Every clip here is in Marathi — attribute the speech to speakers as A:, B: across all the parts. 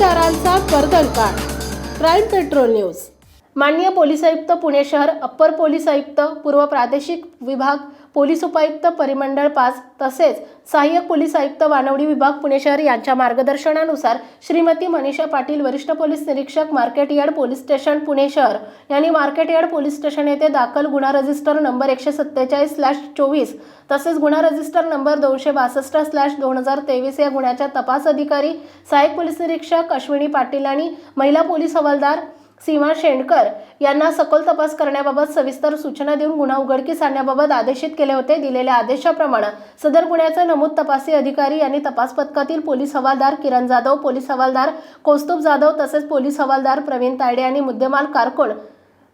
A: गुन्हेगारांचा कर्दळकाट प्राईम पेट्रोल न्यूज. माननीय पोलीस आयुक्त पुणे शहर अप्पर पोलीस आयुक्त पूर्व प्रादेशिक विभाग पोलीस उपायुक्त परिमंडळ पाच तसेच सहाय्यक पोलीस आयुक्त वानवडी विभाग पुणे शहर यांच्या मार्गदर्शनानुसार श्रीमती मनीषा पाटील वरिष्ठ पोलीस निरीक्षक market yard police station Pune शहर. यांनी मार्केट यार्ड पोलीस स्टेशन येथे दाखल गुन्हा रजिस्टर नंबर एकशे सत्तेचाळीस स्लॅश चोवीस तसेच गुन्हा रजिस्टर नंबर दोनशे बासष्ट स्लॅश दोन हजार तेवीस या गुन्ह्याच्या तपास अधिकारी सहाय्यक पोलीस निरीक्षक अश्विनी पाटील आणि महिला पोलीस हवालदार सीमा शेंडकर यांना सखोल तपास करण्याबाबत सविस्तर सूचना देऊन गुन्हा उघडकीस आणण्याबाबत आदेशित केले होते. दिलेल्या आदेशाप्रमाणे सदर गुन्ह्याचे नमूद तपासी अधिकारी यांनी तपास पथकातील पोलीस हवालदार किरण जाधव पोलीस हवालदार कौस्तुभ जाधव तसेच पोलीस हवालदार प्रवीण तायडे आणि मुद्देमाल कारकोण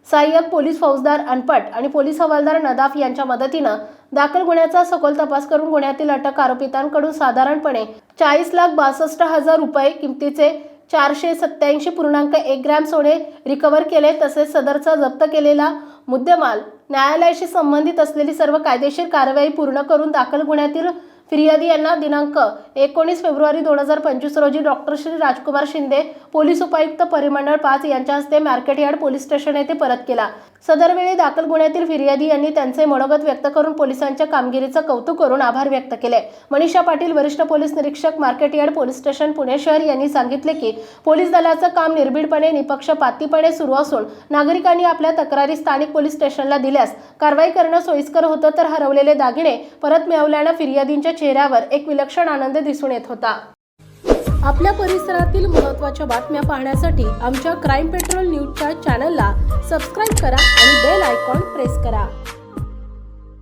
A: सहाय्यक पोलीस फौजदार अनपट आणि पोलीस हवालदार नदाफ यांच्या मदतीनं दाखल गुन्ह्याचा सखोल तपास करून गुन्ह्यातील अटक आरोपितांकडून साधारणपणे चाळीस लाख बासष्ट हजार रुपये किमतीचे चारशे सत्याऐंशी पूर्णांक एक ग्रॅम सोने रिकव्हर केले तसेच सदरचा जप्त केलेला मुद्देमाल न्यायालयाशी संबंधित असलेली सर्व कायदेशीर कारवाई पूर्ण करून दाखल गुन्ह्यातील फिर्यादी यांना दिनांक एकोणीस फेब्रुवारी दोन हजार पंचवीस रोजी डॉक्टर श्री राजकुमार शिंदे पोलीस उपायुक्त परिमंडळ पाच यांच्या हस्ते मार्केट यार्ड पोलीस स्टेशन येथे परत केला. सदरवेळी दाखल गुन्ह्यातील फिर्यादी यांनी त्यांचे मनोगत व्यक्त करून पोलिसांच्या कामगिरीचं कौतुक करून आभार व्यक्त केले. मनीषा पाटील वरिष्ठ पोलीस निरीक्षक market yard police station Pune शहर यांनी सांगितले की पोलीस दलाचं काम निर्भीडपणे निपक्षपातीपणे सुरू असून नागरिकांनी आपल्या तक्रारी स्थानिक पोलीस स्टेशनला दिल्यास कारवाई करणं सोयीस्कर होतं तर हरवलेले दागिने परत मिळवल्यानं फिर्यादींच्या चेहऱ्यावर एक विलक्षण आनंद दिसून येत होता. आपल्या परिसरातील महत्त्वाच्या बातम्या पाहण्यासाठी आमच्या क्राईम पेट्रोल न्यूजच्या चॅनलला सबस्क्राईब करा आणि बेल आयकॉन प्रेस करा.